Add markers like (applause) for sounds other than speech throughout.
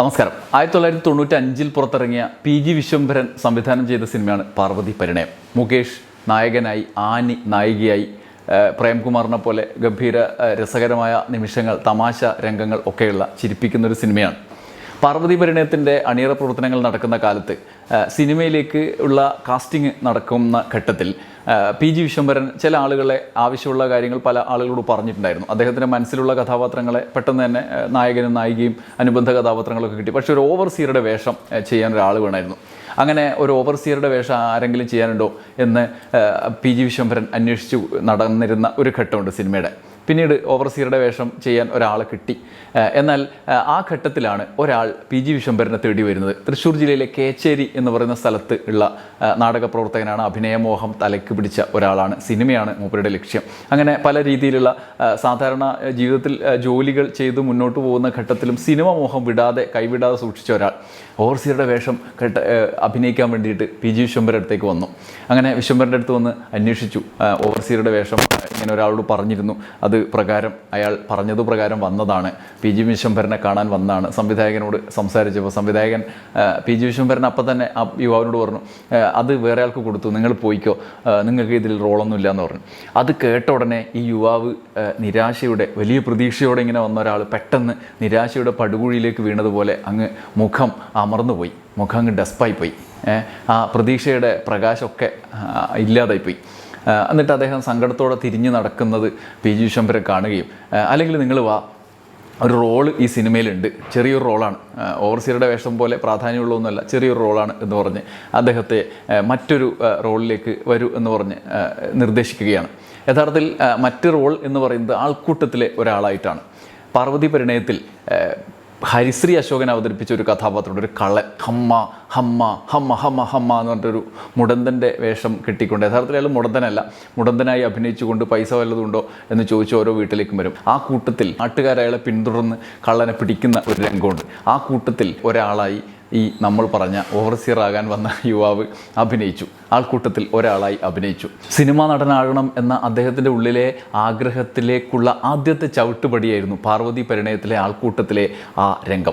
നമസ്കാരം. ആയിരത്തി തൊള്ളായിരത്തി തൊണ്ണൂറ്റി അഞ്ചിൽ പുറത്തിറങ്ങിയ പി ജി വിശ്വംഭരൻ സംവിധാനം ചെയ്ത സിനിമയാണ് പാർവതി പരിണയം. മുകേഷ് നായകനായി ആനി നായികയായി പ്രേംകുമാറിനെ പോലെ ഗംഭീര രസകരമായ നിമിഷങ്ങൾ തമാശ രംഗങ്ങൾ ഒക്കെയുള്ള ചിരിപ്പിക്കുന്ന ഒരു സിനിമയാണ്. പാർവതി പരിണയത്തിന്റെ അണിയറ പ്രവർത്തനങ്ങൾ നടക്കുന്ന കാലത്ത് സിനിമയിലേക്ക് ഉള്ള കാസ്റ്റിംഗ് നടക്കുന്ന ഘട്ടത്തിൽ പി ജി വിശ്വംഭരൻ ചില ആളുകളെ ആവശ്യമുള്ള കാര്യങ്ങൾ പല ആളുകളോട് പറഞ്ഞിട്ടുണ്ടായിരുന്നു. അദ്ദേഹത്തിന്റെ മനസ്സിലുള്ള കഥാപാത്രങ്ങളെ പെട്ടെന്ന് തന്നെ നായകനും നായികയും അനുബന്ധ കഥാപാത്രങ്ങളൊക്കെ കിട്ടി. പക്ഷേ ഒരു ഓവർസിയറുടെ വേഷം ചെയ്യാൻ ഒരാൾ വേണമായിരുന്നു. അങ്ങനെ ഒരു ഓവർസിയറുടെ വേഷം ആരെങ്കിലും ചെയ്യാനുണ്ടോ എന്ന് പി ജി വിശ്വംഭരൻ അന്വേഷിച്ചു നടന്നിരുന്ന ഒരു ഘട്ടമുണ്ട് സിനിമയുടെ. പിന്നീട് ഓവർസീറുടെ വേഷം ചെയ്യാൻ ഒരാളെ കിട്ടി. എന്നാൽ ആ ഘട്ടത്തിലാണ് ഒരാൾ പി ജി വിശ്വംഭരനെ തേടി വരുന്നത്. തൃശ്ശൂർ ജില്ലയിലെ കേച്ചേരി എന്ന് പറയുന്ന സ്ഥലത്ത് ഉള്ള നാടക പ്രവർത്തകനാണ് അഭിനയമോഹം തലയ്ക്ക് പിടിച്ച ഒരാളാണ്. സിനിമയാണ് മൂപ്പരുടെ ലക്ഷ്യം. അങ്ങനെ പല രീതിയിലുള്ള സാധാരണ ജീവിതത്തിൽ ജോലികൾ ചെയ്ത് മുന്നോട്ട് പോകുന്ന ഘട്ടത്തിലും സിനിമ മോഹം വിടാതെ കൈവിടാതെ സൂക്ഷിച്ച ഒരാൾ. ഓവർസിയറുടെ വേഷം കേട്ട അഭിനയിക്കാൻ വേണ്ടിയിട്ട് പി ജി വിശ്വംഭരന്റെ അടുത്തേക്ക് വന്നു. അങ്ങനെ വിശ്വംഭരന്റെ അടുത്ത് വന്ന് അന്വേഷിച്ചു. ഓവർസിയറുടെ വേഷം ഇങ്ങനെ ഒരാളോട് പറഞ്ഞിരുന്നു. അത് പ്രകാരം അയാൾ പറഞ്ഞത് പ്രകാരം വന്നതാണ്. പി ജി വിശ്വംഭരനെ കാണാൻ വന്നതാണ് സംവിധായകനോട് സംസാരിച്ചപ്പോൾ സംവിധായകൻ പി ജി വിശ്വംഭരൻ അപ്പം തന്നെ ആ യുവാവിനോട് പറഞ്ഞു അത് വേറെ ആൾക്ക് കൊടുത്തു നിങ്ങൾ പോയിക്കോ നിങ്ങൾക്ക് ഇതിൽ റോളൊന്നും എന്ന് പറഞ്ഞു. അത് കേട്ട ഉടനെ ഈ യുവാവ് നിരാശയുടെ വലിയ പ്രതീക്ഷയോടെ ഇങ്ങനെ വന്ന ഒരാൾ പെട്ടെന്ന് നിരാശയുടെ പടുകുഴിയിലേക്ക് വീണതുപോലെ അങ്ങ് മുഖം അമർന്നുപോയി. മുഖം അങ്ങ് ഡസ്പായി പോയി ആ പ്രതീക്ഷയുടെ പ്രകാശമൊക്കെ ഇല്ലാതായിപ്പോയി. എന്നിട്ട് അദ്ദേഹം സങ്കടത്തോടെ തിരിഞ്ഞു നടക്കുന്നത് പി ജി വിശ്വംഭരെ കാണുകയും അല്ലെങ്കിൽ നിങ്ങൾ വാ ഒരു റോൾ ഈ സിനിമയിലുണ്ട്. ചെറിയൊരു റോളാണ്. ഓവർസിയറുടെ വേഷം പോലെ പ്രാധാന്യമുള്ളതൊന്നുമല്ല ചെറിയൊരു റോളാണ് എന്ന് പറഞ്ഞ് അദ്ദേഹത്തെ മറ്റൊരു റോളിലേക്ക് വരൂ എന്ന് പറഞ്ഞ് നിർദ്ദേശിക്കുകയാണ്. യഥാർത്ഥത്തിൽ മറ്റ് റോൾ എന്ന് പറയുന്നത് ആൾക്കൂട്ടത്തിലെ ഒരാളായിട്ടാണ്. പാർവതി പരിണയത്തിൽ ഹരിശ്രീ അശോകൻ അവതരിപ്പിച്ച ഒരു കഥാപാത്രമുണ്ട്. ഒരു കള്ളൻ. ഹമ്മ ഹമ്മ ഹമ്മ ഹമ്മ ഹമ്മ എന്ന് പറഞ്ഞിട്ടൊരു മുടന്തന്റെ വേഷം കെട്ടിക്കൊണ്ട് യഥാർത്ഥത്തിൽ അയാൾ മുടന്തനല്ല. മുടന്തനായി അഭിനയിച്ചുകൊണ്ട് പൈസ വല്ലതുണ്ടോ എന്ന് ചോദിച്ച് ഓരോ വീട്ടിലേക്കും വരും. ആ കൂട്ടത്തിൽ നാട്ടുകാരയാളെ പിന്തുടർന്ന് കള്ളനെ പിടിക്കുന്ന ഒരു രംഗമുണ്ട്. ആ കൂട്ടത്തിൽ ഒരാളായി ഈ നമ്മൾ പറഞ്ഞ ഓവർസിയർ ആകാൻ വന്ന യുവാവ് അഭിനയിച്ചു. ആൾക്കൂട്ടത്തിൽ ഒരാളായി അഭിനയിച്ചു. സിനിമാ നടനാകണം എന്ന അദ്ദേഹത്തിന്റെ ഉള്ളിലെ ആഗ്രഹത്തിലേക്കുള്ള ആദ്യത്തെ ചവിട്ടുപടിയായിരുന്നു പാർവതി പരിണയത്തിലെ ആൾക്കൂട്ടത്തിലെ ആ രംഗം.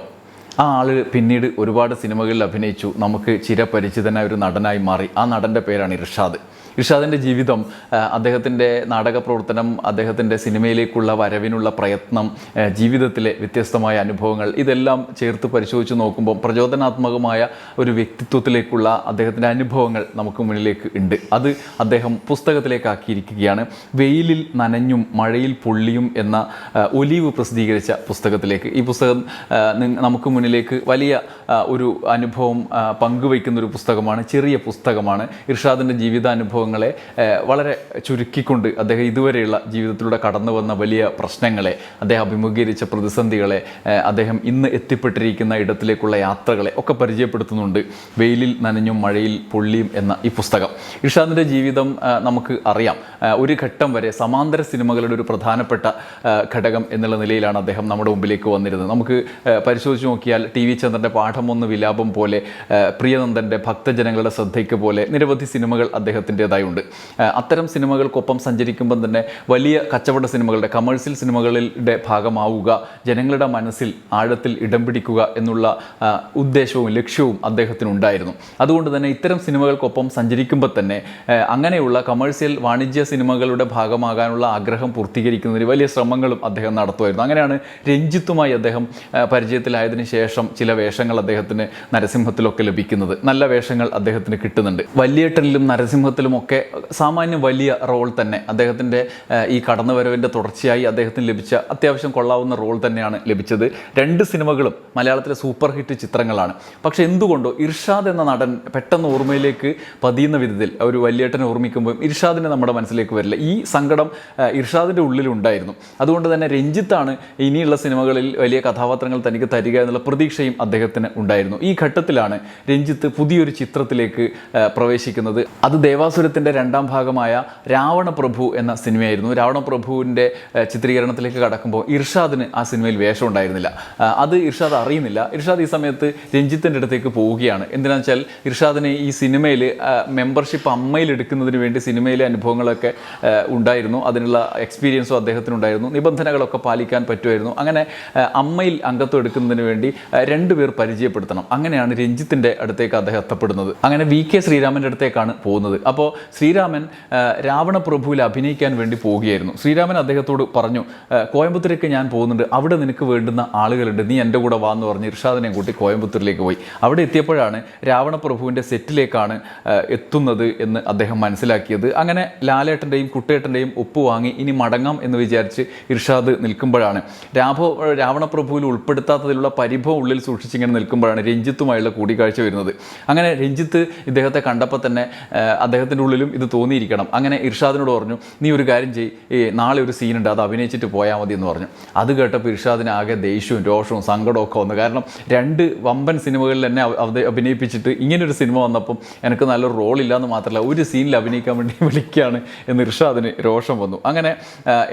ആ ആൾ പിന്നീട് ഒരുപാട് സിനിമകളിൽ അഭിനയിച്ചു. നമുക്ക് ചിരപരിചിതനായ ഒരു നടനായി മാറി. ആ നടന്റെ പേരാണ് ഇർഷാദ്. ഇർഷാദിന്റെ ജീവിതം അദ്ദേഹത്തിന്റെ നാടക പ്രവർത്തനം അദ്ദേഹത്തിന്റെ സിനിമയിലേക്കുള്ള വരവിനുള്ള പ്രയത്നം ജീവിതത്തിലെ വ്യത്യസ്തമായ അനുഭവങ്ങൾ ഇതെല്ലാം ചേർത്ത് പരിശോധിച്ച് നോക്കുമ്പോൾ പ്രചോദനാത്മകമായ ഒരു വ്യക്തിത്വത്തിലേക്കുള്ള അദ്ദേഹത്തിന്റെ അനുഭവങ്ങൾ നമുക്ക് മുന്നിലേക്ക് ഉണ്ട്. അത് അദ്ദേഹം പുസ്തകത്തിലേക്കാക്കിയിരിക്കുകയാണ്. വെയിലിൽ നനഞ്ഞും മഴയിൽ പൊള്ളിയും എന്ന ഒലീവ് പ്രസിദ്ധീകരിച്ച പുസ്തകത്തിലേക്ക്. ഈ പുസ്തകം നമുക്ക് മുന്നിലേക്ക് വലിയ ഒരു അനുഭവം പങ്കുവയ്ക്കുന്ന ഒരു പുസ്തകമാണ് ചെറിയ പുസ്തകമാണ്. ഇർഷാദിന്റെ ജീവിതാനുഭവങ്ങളെ ആ, വളരെ ചുരുക്കിക്കൊണ്ട് അദ്ദേഹം ഇതുവരെയുള്ള ജീവിതത്തിലൂടെ കടന്നു വന്ന വലിയ പ്രശ്നങ്ങളെ അദ്ദേഹം അഭിമുഖീകരിച്ച പ്രതിസന്ധികളെ അദ്ദേഹം ഇന്ന് എത്തിപ്പെട്ടിരിക്കുന്ന ഇടത്തിലേക്കുള്ള യാത്രകളെ ഒക്കെ പരിചയപ്പെടുത്തുന്നുണ്ട്. വെയിലിൽ നനഞ്ഞും മഴയിൽ പൊള്ളിയും എന്ന ഈ പുസ്തകം. ഇഷാന്തിന്റെ ജീവിതം നമുക്ക് അറിയാം. ഒരു ഘട്ടം വരെ സമാന്തര സിനിമകളുടെ ഒരു പ്രധാനപ്പെട്ട ഘടകം എന്നുള്ള നിലയിലാണ് അദ്ദേഹം നമ്മുടെ മുമ്പിലേക്ക് വന്നിരുന്നത്. നമുക്ക് പരിശോധിച്ച് നോക്കിയാൽ ടി വി ചന്ദ്രന്റെ പാഠം ഒന്ന് വിലാപം പോലെ പ്രിയനന്ദന്റെ ഭക്തജനങ്ങളുടെ ശ്രദ്ധയ്ക്ക് പോലെ നിരവധി സിനിമകൾ അദ്ദേഹത്തിന്റെതായുണ്ട് ആ, അത്തരം സിനിമകൾക്കൊപ്പം സഞ്ചരിക്കുമ്പം തന്നെ വലിയ കച്ചവട സിനിമകളുടെ കമേഴ്സ്യൽ സിനിമകളുടെ ഭാഗമാവുക ജനങ്ങളുടെ മനസ്സിൽ ആഴത്തിൽ ഇടം പിടിക്കുക എന്നുള്ള ഉദ്ദേശവും ലക്ഷ്യവും അദ്ദേഹത്തിന് ഉണ്ടായിരുന്നു അതുകൊണ്ട് തന്നെ ഇത്തരം സിനിമകൾക്കൊപ്പം സഞ്ചരിക്കുമ്പോൾ തന്നെ അങ്ങനെയുള്ള കമേഴ്സ്യൽ വാണിജ്യ സിനിമകളുടെ ഭാഗമാകാനുള്ള ആഗ്രഹം പൂർത്തീകരിക്കുന്നതിന് വലിയ ശ്രമങ്ങളും അദ്ദേഹം നടത്തുമായിരുന്നു. അങ്ങനെയാണ് രഞ്ജിത്തുമായി അദ്ദേഹം പരിചയത്തിലായതിനു ശേഷം ചില വേഷങ്ങൾ അദ്ദേഹത്തിന് നരസിംഹത്തിലൊക്കെ ലഭിക്കുന്നത്. നല്ല വേഷങ്ങൾ അദ്ദേഹത്തിന് കിട്ടുന്നുണ്ട്. വലിയേട്ടനിലും നരസിംഹത്തിലും ഒക്കെ സാമാന്യം വലിയ റോൾ തന്നെ. അദ്ദേഹത്തിന്റെ ഈ കടന്നുവരവിന്റെ തുടർച്ചയായി അദ്ദേഹത്തിന് ലഭിച്ച അത്യാവശ്യം കൊള്ളാവുന്ന റോൾ തന്നെയാണ് ലഭിച്ചത്. രണ്ട് സിനിമകളും മലയാളത്തിലെ സൂപ്പർ ഹിറ്റ് ചിത്രങ്ങളാണ്. പക്ഷെ എന്തുകൊണ്ടോ ഇർഷാദ് എന്ന നടൻ പെട്ടെന്ന് ഓർമ്മയിലേക്ക് പതിയുന്ന വിധത്തിൽ ഒരു വലിയേട്ടനെ ഓർമ്മിക്കുമ്പോൾ ഇർഷാദിനെ നമ്മുടെ മനസ്സിലേക്ക് വരില്ല. ഈ സങ്കടം ഇർഷാദിന്റെ ഉള്ളിലുണ്ടായിരുന്നു അതുകൊണ്ട് തന്നെ രഞ്ജിത്താണ് ഇനിയുള്ള സിനിമകളിൽ വലിയ കഥാപാത്രങ്ങൾ തനിക്ക് തരിക എന്നുള്ള പ്രതീക്ഷയും അദ്ദേഹത്തിന് ഉണ്ടായിരുന്നു. ഈ ഘട്ടത്തിലാണ് രഞ്ജിത്ത് പുതിയൊരു ചിത്രത്തിലേക്ക് പ്രവേശിക്കുന്നത്. അത് ദേവാസുരത്തിന്റെ രണ്ടാം ഭാഗമായ രാവണപ്രഭു എന്ന സിനിമയായിരുന്നു. രാവണപ്രഭുവിന്റെ ചിത്രീകരണത്തിലേക്ക് കടക്കുമ്പോൾ ഇർഷാദിന് ആ സിനിമയിൽ വേഷം ഉണ്ടായിരുന്നില്ല. അത് ഇർഷാദ് അറിയുന്നില്ല. ഇർഷാദ് ഈ സമയത്ത് രഞ്ജിത്തിന്റെ അടുത്തേക്ക് പോവുകയാണ്. എന്തിനാണെന്ന് വെച്ചാൽ ഇർഷാദിനെ ഈ സിനിമയിൽ മെമ്പർഷിപ്പ് അമ്മയിൽ എടുക്കുന്നതിന് വേണ്ടി സിനിമയിലെ അനുഭവങ്ങളൊക്കെ ഉണ്ടായിരുന്നു. അതിനുള്ള എക്സ്പീരിയൻസും അദ്ദേഹത്തിനുണ്ടായിരുന്നു നിബന്ധനകളൊക്കെ പാലിക്കാൻ പറ്റുമായിരുന്നു. അങ്ങനെ അമ്മയിൽ അംഗത്വം എടുക്കുന്നതിന് വേണ്ടി രണ്ടുപേർ പരിചയപ്പെടുത്തണം. അങ്ങനെയാണ് രഞ്ജിത്തിന്റെ അടുത്തേക്ക് അദ്ദേഹം എത്തപ്പെടുന്നത്. അങ്ങനെ വി കെ ശ്രീരാമന്റെ അടുത്തേക്കാണ് പോകുന്നത്. അപ്പോൾ ശ്രീരാമൻ രാവണപ്രഭുവിൽ അഭിനയിക്കാൻ വേണ്ടി പോവുകയായിരുന്നു. ശ്രീരാമൻ അദ്ദേഹത്തോട് പറഞ്ഞു "ആ, കോയമ്പത്തൂരേക്ക് ഞാൻ പോകുന്നുണ്ട്. അവിടെ നിനക്ക് വേണ്ടുന്ന ആളുകളുണ്ട്. നീ എന്റെ കൂടെ വാ എന്ന് പറഞ്ഞ് ഇർഷാദിനെ കൂട്ടി കോയമ്പത്തൂരിലേക്ക് പോയി. അവിടെ എത്തിയപ്പോഴാണ് രാവണപ്രഭുവിന്റെ സെറ്റിലേക്കാണ് എത്തുന്നത് എന്ന് അദ്ദേഹം മനസ്സിലാക്കിയത്. അങ്ങനെ ലാലേട്ടന്റെയും കുട്ടേട്ടന്റെയും ഒപ്പ് വാങ്ങി ഇനി മടങ്ങാം എന്ന് വിചാരിച്ച് ഇർഷാദ് നിൽക്കുമ്പോഴാണ്. രാഭോ രാവണപ്രഭുവിൽ ഉൾപ്പെടുത്താത്തതിലുള്ള പരിഭവം ഉള്ളിൽ സൂക്ഷിച്ചിങ്ങനെ നിൽക്കുമ്പോഴാണ് രഞ്ജിത്തുമായുള്ള കൂടിക്കാഴ്ച വരുന്നത്. അങ്ങനെ രഞ്ജിത്ത് ഇദ്ദേഹത്തെ കണ്ടപ്പോൾ തന്നെ അദ്ദേഹത്തിന്റെ ഉള്ളിലും ഇത് തോന്നിയിരിക്കണം. അങ്ങനെ ഇർഷാദിനോട് പറഞ്ഞു നീ ഒരു കാര്യം ചെയ് നാളെ ഒരു സീനുണ്ട് അത് അഭിനയിച്ചിട്ട് പോയാൽ മതി എന്ന് പറഞ്ഞു. അത് കേട്ടപ്പോൾ ഇർഷാദിന് ആകെ ദേഷ്യവും രോഷവും സങ്കടമൊക്കെ വന്നു. കാരണം രണ്ട് വമ്പൻ സിനിമകളിൽ തന്നെ അഭിനയിപ്പിച്ചിട്ട് ഇങ്ങനൊരു സിനിമ വന്നപ്പം എനിക്ക് നല്ലൊരു റോൾ ഇല്ലാന്ന് മാത്രമല്ല ഒരു സീനിൽ അഭിനയിക്കാൻ വേണ്ടി (laughs) വിളിക്കുകയാണ് എന്ന് ഇർഷാദിന് രോഷം വന്നു. അങ്ങനെ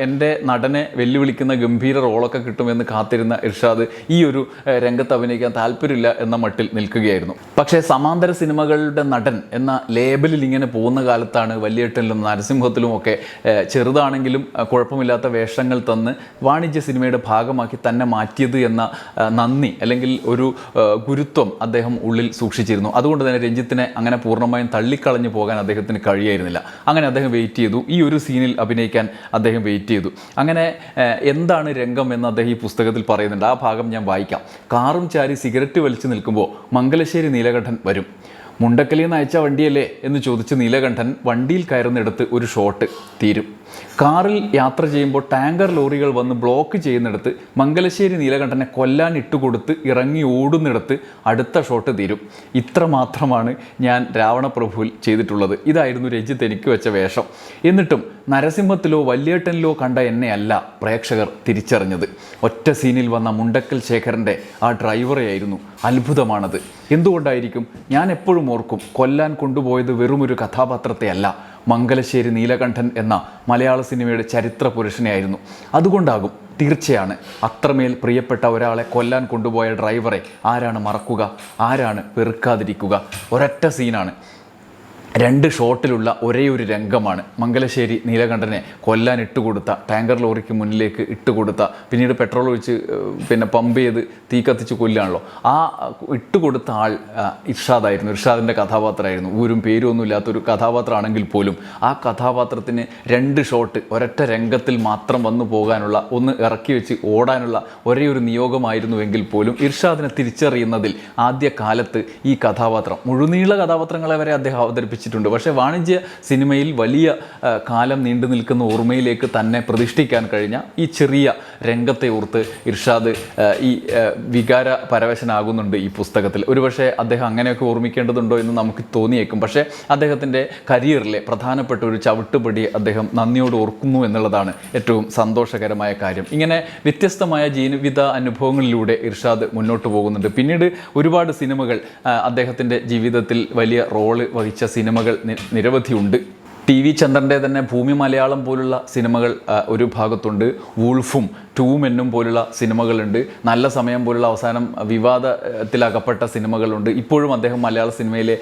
എന്റെ നടനെ വെല്ലുവിളിക്കുന്ന ഗംഭീര റോളൊക്കെ കിട്ടുമെന്ന് കാത്തിരുന്ന ഇർഷാദ് ഈ ഒരു രംഗത്ത് അഭിനയിക്കാൻ താല്പര്യമില്ല എന്ന മട്ടിൽ നിൽക്കുകയായിരുന്നു. പക്ഷേ സമാന്തര സിനിമകളുടെ നടൻ എന്ന ലേബലിൽ ഇങ്ങനെ പോകുന്ന കാലത്താണ് വലിയേട്ടനിലും നരസിംഹത്തിലും ഒക്കെ ചെറുതാണെങ്കിലും കുഴപ്പമില്ലാത്ത വേഷങ്ങൾ തന്ന് വാണിജ്യ സിനിമയുടെ ഭാഗമാക്കി തന്നെ മാറ്റിയത് എന്ന നന്ദി അല്ലെങ്കിൽ ഒരു ഗുരുത്വം അദ്ദേഹം ഉള്ളിൽ സൂക്ഷിച്ചിരുന്നു. അതുകൊണ്ട് തന്നെ രഞ്ജിത്തിനെ അങ്ങനെ പൂർണമായും തള്ളിക്കളഞ്ഞു പോകാൻ അദ്ദേഹത്തിന് കഴിയായിരുന്നില്ല. അങ്ങനെ അദ്ദേഹം വെയിറ്റ് ചെയ്തു. ഈ ഒരു സീനിൽ അഭിനയിക്കാൻ അദ്ദേഹം വെയിറ്റ് ചെയ്തു. അങ്ങനെ എന്താണ് രംഗം എന്ന് അദ്ദേഹം ഈ പുസ്തകത്തിൽ പറയുന്നുണ്ട്. ആ ഭാഗം ഞാൻ വായിക്കാം. കാറും ചാരി സിഗരറ്റ് വലിച്ചു നിൽക്കുമ്പോൾ മംഗലശ്ശേരി നീലകണ്ഠൻ വരും. മുണ്ടക്കലിൽ നിന്ന് അയച്ച വണ്ടിയല്ലേ എന്ന് ചോദിച്ച് നീലകണ്ഠൻ വണ്ടിയിൽ കയറുന്നിടത്ത് ഒരു ഷോട്ട് തീരും. കാറിൽ യാത്ര ചെയ്യുമ്പോൾ ടാങ്കർ ലോറികൾ വന്ന് ബ്ലോക്ക് ചെയ്യുന്നിടത്ത് മംഗലശ്ശേരി നീലകണ്ഠനെ കൊല്ലാൻ ഇട്ടുകൊടുത്ത് ഇറങ്ങി ഓടുന്നിടത്ത് അടുത്ത ഷോട്ട് തീരും. ഇത്ര മാത്രമാണ് ഞാൻ രാവണപ്രഭുവിൽ ചെയ്തിട്ടുള്ളത്. ഇതായിരുന്നു രഞ്ജിത്ത് എനിക്ക് വെച്ച വേഷം. എന്നിട്ടും നരസിംഹത്തിലോ വല്യേട്ടനിലോ കണ്ട എന്നെയല്ല പ്രേക്ഷകർ തിരിച്ചറിഞ്ഞത്. ഒറ്റ സീനിൽ വന്ന മുണ്ടക്കൽ ശേഖരന്റെ ആ ഡ്രൈവറെയായിരുന്നു അത്ഭുതമാണത്. എന്തുകൊണ്ടായിരിക്കും? ഞാൻ എപ്പോഴും ഓർക്കും കൊല്ലാൻ കൊണ്ടുപോയത് വെറുമൊരു കഥാപാത്രത്തെയല്ല. മംഗലശ്ശേരി നീലകണ്ഠൻ എന്ന മലയാള സിനിമയുടെ ചരിത്ര പുരുഷനെയായിരുന്നു. അതുകൊണ്ടാകും തീർച്ചയാണ് അത്രമേൽ പ്രിയപ്പെട്ട ഒരാളെ കൊല്ലാൻ കൊണ്ടുപോയ ഡ്രൈവറെ ആരാണ് മറക്കുക ആരാണ് വെറുക്കാതിരിക്കുക. ഒരൊറ്റ സീനാണ്. രണ്ട് ഷോട്ടിലുള്ള ഒരേ ഒരു രംഗമാണ്. മംഗലശ്ശേരി നീലകണ്ഠനെ കൊല്ലാൻ ഇട്ടുകൊടുത്ത ടാങ്കർ ലോറിക്ക് മുന്നിലേക്ക് ഇട്ടുകൊടുത്ത പിന്നീട് പെട്രോൾ ഒഴിച്ച് പിന്നെ പമ്പ് ചെയ്ത് തീ കത്തിച്ച് കൊല്ലാണല്ലോ ആ ഇട്ടുകൊടുത്ത ആൾ ഇർഷാദായിരുന്നു. ഇർഷാദിന്റെ കഥാപാത്രമായിരുന്നു. ഊരും പേരും ഒന്നും ഇല്ലാത്തൊരു കഥാപാത്രമാണെങ്കിൽ പോലും ആ കഥാപാത്രത്തിന് രണ്ട് ഷോട്ട് ഒരൊറ്റ രംഗത്തിൽ മാത്രം വന്നു പോകാനുള്ള ഒന്ന് ഇറക്കി വെച്ച് ഓടാനുള്ള ഒരേ ഒരു നിയോഗമായിരുന്നുവെങ്കിൽ പോലും ഇർഷാദിനെ തിരിച്ചറിയുന്നതിൽ ആദ്യ കാലത്ത് ഈ കഥാപാത്രം മുഴുനീള കഥാപാത്രങ്ങളെ വരെ അദ്ദേഹം അവതരിപ്പിച്ചിട്ടുണ്ട് പക്ഷേ വാണിജ്യ സിനിമയിൽ വലിയ കാലം നീണ്ടു നിൽക്കുന്ന ഓർമ്മയിലേക്ക് തന്നെ പ്രതിഷ്ഠിക്കാൻ കഴിഞ്ഞ ഈ ചെറിയ രംഗത്തെ ഓർത്ത് ഇർഷാദ് ഈ വികാര പരവശനാകുന്നുണ്ട് ഈ പുസ്തകത്തിൽ. ഒരുപക്ഷെ അദ്ദേഹം അങ്ങനെയൊക്കെ ഓർമ്മിക്കേണ്ടതുണ്ടോ എന്ന് നമുക്ക് തോന്നിയേക്കും. പക്ഷേ അദ്ദേഹത്തിന്റെ കരിയറിലെ പ്രധാനപ്പെട്ട ഒരു ചവിട്ടുപടി അദ്ദേഹം നന്ദിയോട് ഓർക്കുന്നു എന്നുള്ളതാണ് ഏറ്റവും സന്തോഷകരമായ കാര്യം. ഇങ്ങനെ വ്യത്യസ്തമായ ജീവിത അനുഭവങ്ങളിലൂടെ ഇർഷാദ് മുന്നോട്ട് പോകുന്നുണ്ട്. പിന്നീട് ഒരുപാട് സിനിമകൾ അദ്ദേഹത്തിന്റെ ജീവിതത്തിൽ വലിയ റോൾ വഹിച്ച സിനിമകൾ നിരവധിയുണ്ട്. ടി വി ചന്ദ്രന്റെ തന്നെ ഭൂമി മലയാളം പോലുള്ള സിനിമകൾ ഒരു ഭാഗത്തുണ്ട്. വൂൾഫും ടൂമെന്നും പോലുള്ള സിനിമകളുണ്ട്. നല്ല സമയം പോലുള്ള അവസാനം വിവാദത്തിലകപ്പെട്ട സിനിമകളുണ്ട്. ഇപ്പോഴും അദ്ദേഹം മലയാള സിനിമയിലെ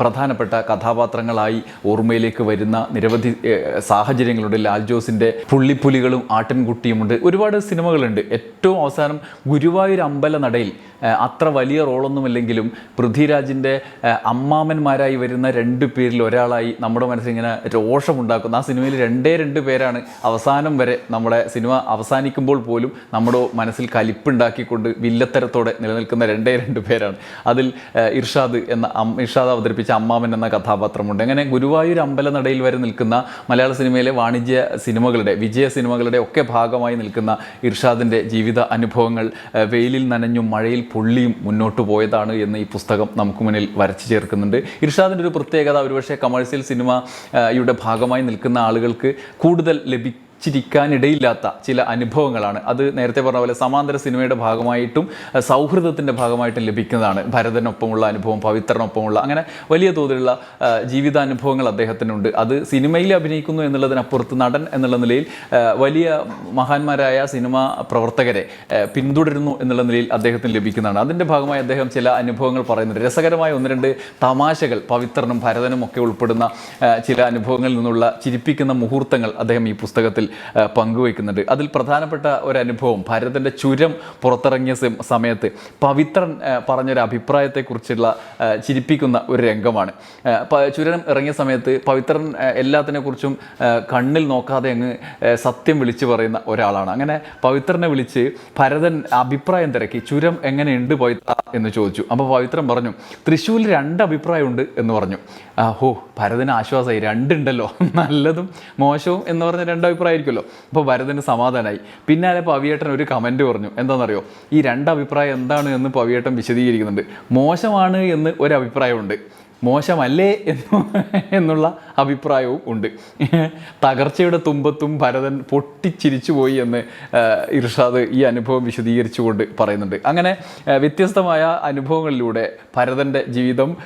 പ്രധാനപ്പെട്ട കഥാപാത്രങ്ങളായി ഓർമ്മയിലേക്ക് വരുന്ന നിരവധി സാഹചര്യങ്ങളുണ്ട്. ലാൽ ജോസിന്റെ പുള്ളിപ്പുലികളും ആട്ടിൻകുട്ടിയുമുണ്ട്. ഒരുപാട് സിനിമകളുണ്ട്. ഏറ്റവും അവസാനം ഗുരുവായൂർ അമ്പല നടയിൽ അത്ര വലിയ റോളൊന്നുമില്ലെങ്കിലും പൃഥ്വിരാജിന്റെ അമ്മാമന്മാരായി വരുന്ന രണ്ട് പേരിൽ ഒരാളായി നമ്മുടെ മനസ്സിങ്ങനെ രോഷമുണ്ടാക്കുന്ന. ആ സിനിമയിൽ രണ്ടേ രണ്ട് പേരാണ് അവസാനം വരെ നമ്മുടെ സിനിമ അവസാനിക്കുമ്പോൾ പോലും നമ്മുടെ മനസ്സിൽ കലിപ്പുണ്ടാക്കിക്കൊണ്ട് വില്ലത്തരത്തോടെ നിലനിൽക്കുന്ന രണ്ടേ രണ്ട് പേരാണ്. അതിൽ ഇർഷാദ് എന്ന ഇർഷാദ് അവതരിപ്പിച്ച അമ്മാമൻ എന്ന കഥാപാത്രമുണ്ട്. അങ്ങനെ ഗുരുവായൂർ അമ്പലനടയിൽ വരെ നിൽക്കുന്ന മലയാള സിനിമയിലെ വാണിജ്യ സിനിമകളുടെ വിജയ സിനിമകളുടെ ഒക്കെ ഭാഗമായി നിൽക്കുന്ന ഇർഷാദിന്റെ ജീവിത അനുഭവങ്ങൾ വെയിലിൽ നനഞ്ഞും മഴയിൽ പൊള്ളിയും മുന്നോട്ട് പോയതാണ് എന്ന് ഈ പുസ്തകം നമുക്ക് മുന്നിൽ വരച്ചു ചേർക്കുന്നുണ്ട്. ഇർഷാദിന്റെ ഒരു പ്രത്യേകത ഒരുപക്ഷെ കമേഴ്സ്യൽ സിനിമയുടെ ഭാഗമായി നിൽക്കുന്ന ആളുകൾക്ക് കൂടുതൽ ലഭിക്കും ചിരിക്കാനിടയില്ലാത്ത ചില അനുഭവങ്ങളാണ്. അത് നേരത്തെ പറഞ്ഞ പോലെ സമാന്തര സിനിമയുടെ ഭാഗമായിട്ടും സൗഹൃദത്തിന്റെ ഭാഗമായിട്ടും ലഭിക്കുന്നതാണ്. ഭരതനൊപ്പമുള്ള അനുഭവം പവിത്രനൊപ്പമുള്ള അങ്ങനെ വലിയ തോതിലുള്ള ജീവിതാനുഭവങ്ങൾ അദ്ദേഹത്തിനുണ്ട്. അത് സിനിമയിൽ അഭിനയിക്കുന്നു എന്നുള്ളതിനപ്പുറത്ത് നടൻ എന്നുള്ള നിലയിൽ വലിയ മഹാന്മാരായ സിനിമാ പ്രവർത്തകരെ പിന്തുടരുന്നു എന്നുള്ള നിലയിൽ അദ്ദേഹത്തിന് ലഭിക്കുന്നതാണ്. അതിന്റെ ഭാഗമായി അദ്ദേഹം ചില അനുഭവങ്ങൾ പറയുന്നുണ്ട്. രസകരമായ ഒന്ന് രണ്ട് തമാശകൾ പവിത്രനും ഭരതനും ഒക്കെ ഉൾപ്പെടുന്ന ചില അനുഭവങ്ങളിൽ നിന്നുള്ള ചിരിപ്പിക്കുന്ന മുഹൂർത്തങ്ങൾ അദ്ദേഹം ഈ പുസ്തകത്തിൽ പങ്കുവയ്ക്കുന്നുണ്ട്. അതിൽ പ്രധാനപ്പെട്ട ഒരു അനുഭവം ഭരതന്റെ ചുരം പുറത്തിറങ്ങിയ സമയത്ത് പവിത്രൻ പറഞ്ഞൊരു അഭിപ്രായത്തെക്കുറിച്ചുള്ള ചിരിപ്പിക്കുന്ന ഒരു രംഗമാണ്. ചുരം ഇറങ്ങിയ സമയത്ത് പവിത്രൻ എല്ലാത്തിനെക്കുറിച്ചും കണ്ണിൽ നോക്കാതെ അങ്ങ് സത്യം വിളിച്ചു പറയുന്ന ഒരാളാണ്. അങ്ങനെ പവിത്രനെ വിളിച്ച് ഭരതൻ അഭിപ്രായം തിരക്കി ചുരം എങ്ങനെയുണ്ട് പവിത്ര എന്ന് ചോദിച്ചു. അപ്പോൾ പവിത്രൻ പറഞ്ഞു തൃശ്ശൂരിൽ രണ്ട് അഭിപ്രായമുണ്ട് എന്ന് പറഞ്ഞു. ഓ ഭരതന് ആശ്വാസമായി രണ്ടുണ്ടല്ലോ. (laughs) നല്ലതും മോശവും എന്ന് പറഞ്ഞ രണ്ട് അഭിപ്രായമായിരിക്കുമല്ലോ അപ്പോൾ ഭരതന് സമാധാനമായി പിന്നാലെ പവിയേട്ടൻ ഒരു കമന്റ് പറഞ്ഞു. എന്താണെന്നറിയോ? ഈ രണ്ട് അഭിപ്രായം എന്താണ് എന്ന് പവിയേട്ടൻ വിശദീകരിക്കുന്നുണ്ട്. മോശമാണ് എന്ന് ഒരു അഭിപ്രായമുണ്ട്. മോശമല്ലേ എന്നു (laughs) എന്നുള്ള അഭിപ്രായവും ഉണ്ട്. (laughs) തകർച്ചയുടെ തുമ്പത്തും ഭരതൻ പൊട്ടിച്ചിരിച്ചു പോയി എന്ന് ഇർഷാദ് ഈ അനുഭവം വിശദീകരിച്ചുകൊണ്ട് പറയുന്നുണ്ട്. അങ്ങനെ വ്യത്യസ്തമായ അനുഭവങ്ങളിലൂടെ ഭരതന്റെ ജീവിതം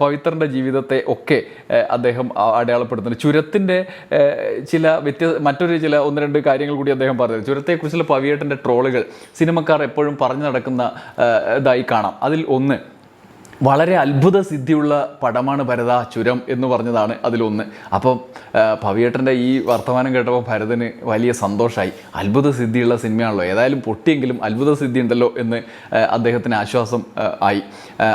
പവിത്രന്റെ ജീവിതത്തെ ഒക്കെ അദ്ദേഹം അടയാളപ്പെടുത്തുന്നുണ്ട്. ചുരത്തിന്റെ ചില വ്യത്യ മറ്റൊരു ചില ഒന്ന് രണ്ട് കാര്യങ്ങൾ കൂടി അദ്ദേഹം പറഞ്ഞു ചുരത്തെക്കുറിച്ചുള്ള പവിയേട്ടന്റെ ട്രോളുകൾ സിനിമക്കാർ എപ്പോഴും പറഞ്ഞു നടക്കുന്ന ഇതായി കാണാം. അതിൽ ഒന്ന് വളരെ അത്ഭുത സിദ്ധിയുള്ള പടമാണ് ഭരത ചുരം എന്ന് പറഞ്ഞതാണ് അതിലൊന്ന്. അപ്പം പവിയേട്ടന്റെ ഈ വർത്തമാനം കേട്ടപ്പോൾ ഭരതന് വലിയ സന്തോഷമായി അത്ഭുത സിദ്ധിയുള്ള സിനിമയാണല്ലോ ഏതായാലും പൊട്ടിയെങ്കിലും അത്ഭുത സിദ്ധി ഉണ്ടല്ലോ എന്ന് അദ്ദേഹത്തിന് ആശ്വാസം ആയി.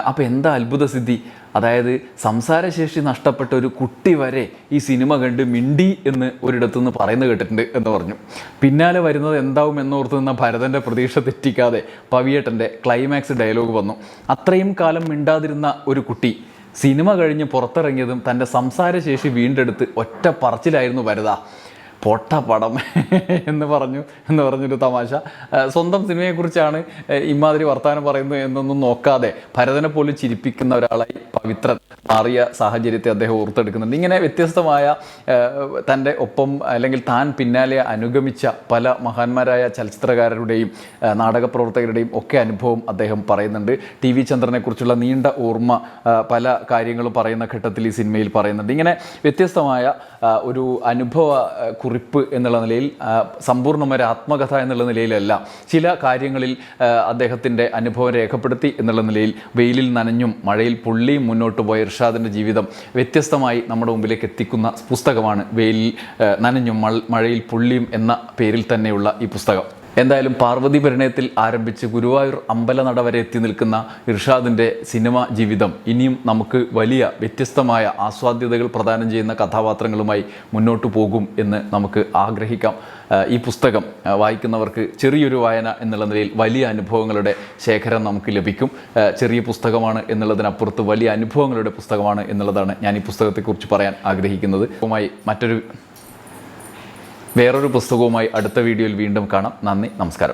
അപ്പോൾ എന്താ അത്ഭുത സിദ്ധി അതായത് സംസാരശേഷി നഷ്ടപ്പെട്ട ഒരു കുട്ടി വരെ ഈ സിനിമ കണ്ട് മിണ്ടി എന്ന് ഒരിടത്തു നിന്ന് പറയുന്നത് കേട്ടിട്ടുണ്ട് എന്ന് പറഞ്ഞു. പിന്നാലെ വരുന്നത് എന്താവും എന്നോർത്ത് നിന്ന ഭരതന്റെ പ്രതീക്ഷ തെറ്റിക്കാതെ പവിയേട്ടന്റെ ക്ലൈമാക്സ് ഡയലോഗ് വന്നു. അത്രയും കാലം മിണ്ടാതിരുന്ന ഒരു കുട്ടി സിനിമ കഴിഞ്ഞ് പുറത്തിറങ്ങിയതും തന്റെ സംസാരശേഷി വീണ്ടെടുത്ത് ഒറ്റ പറച്ചിലായിരുന്നു ഭരത. പൊട്ട പടം എന്ന് പറഞ്ഞു എന്ന് പറഞ്ഞൊരു തമാശ. സ്വന്തം സിനിമയെക്കുറിച്ചാണ് ഇമാതിരി വർത്തമാനം പറയുന്നത് എന്നൊന്നും നോക്കാതെ ഭരതനെ പോലും ചിരിപ്പിക്കുന്ന ഒരാളായി പവിത്രൻ മാറിയ സാഹചര്യത്തെ അദ്ദേഹം ഓർത്തെടുക്കുന്നുണ്ട്. ഇങ്ങനെ വ്യത്യസ്തമായ തന്റെ ഒപ്പം അല്ലെങ്കിൽ താൻ പിന്നാലെ അനുഗമിച്ച പല മഹാന്മാരായ ചലച്ചിത്രകാരരുടെയും നാടക പ്രവർത്തകരുടെയും ഒക്കെ അനുഭവം അദ്ദേഹം പറയുന്നുണ്ട്. ടി വി ചന്ദ്രനെക്കുറിച്ചുള്ള നീണ്ട ഓർമ്മ പല കാര്യങ്ങളും പറയുന്ന ഘട്ടത്തിൽ ഈ സിനിമയിൽ പറയുന്നുണ്ട്. ഇങ്ങനെ വ്യത്യസ്തമായ ഒരു അനുഭവ കുറിപ്പ് എന്നുള്ള നിലയിൽ സമ്പൂർണമായ ആത്മകഥ എന്നുള്ള നിലയിലല്ല. ചില കാര്യങ്ങളിൽ അദ്ദേഹത്തിന്റെ അനുഭവം രേഖപ്പെടുത്തി എന്നുള്ള നിലയിൽ വെയിലിൽ നനഞ്ഞും മഴയിൽ പുള്ളിയും മുന്നോട്ട് പോയ ഇർഷാദിന്റെ ജീവിതം വ്യത്യസ്തമായി നമ്മുടെ മുമ്പിലേക്ക് എത്തിക്കുന്ന പുസ്തകമാണ് വെയിലിൽ നനഞ്ഞും മഴയിൽ പുള്ളിയും എന്ന പേരിൽ തന്നെയുള്ള ഈ പുസ്തകം. എന്തായാലും പാർവതി പരിണയത്തിൽ ആരംഭിച്ച് ഗുരുവായൂർ അമ്പലനട വരെ എത്തി നിൽക്കുന്ന ഇർഷാദിന്റെ സിനിമ ജീവിതം ഇനിയും നമുക്ക് വലിയ വ്യത്യസ്തമായ ആസ്വാദ്യതകൾ പ്രദാനം ചെയ്യുന്ന കഥാപാത്രങ്ങളുമായി മുന്നോട്ട് പോകും എന്ന് നമുക്ക് ആഗ്രഹിക്കാം. ഈ പുസ്തകം വായിക്കുന്നവർക്ക് ചെറിയൊരു വായന എന്നുള്ള നിലയിൽ വലിയ അനുഭവങ്ങളുടെ ശേഖരം നമുക്ക് ലഭിക്കും. ചെറിയ പുസ്തകമാണ് എന്നുള്ളതിനപ്പുറത്ത് വലിയ അനുഭവങ്ങളുടെ പുസ്തകമാണ് എന്നുള്ളതാണ് ഞാൻ ഈ പുസ്തകത്തെക്കുറിച്ച് പറയാൻ ആഗ്രഹിക്കുന്നത്. മറ്റൊരു വേറൊരു പുസ്തകവുമായി അടുത്ത വീഡിയോയിൽ വീണ്ടും കാണാം. നന്ദി നമസ്കാരം.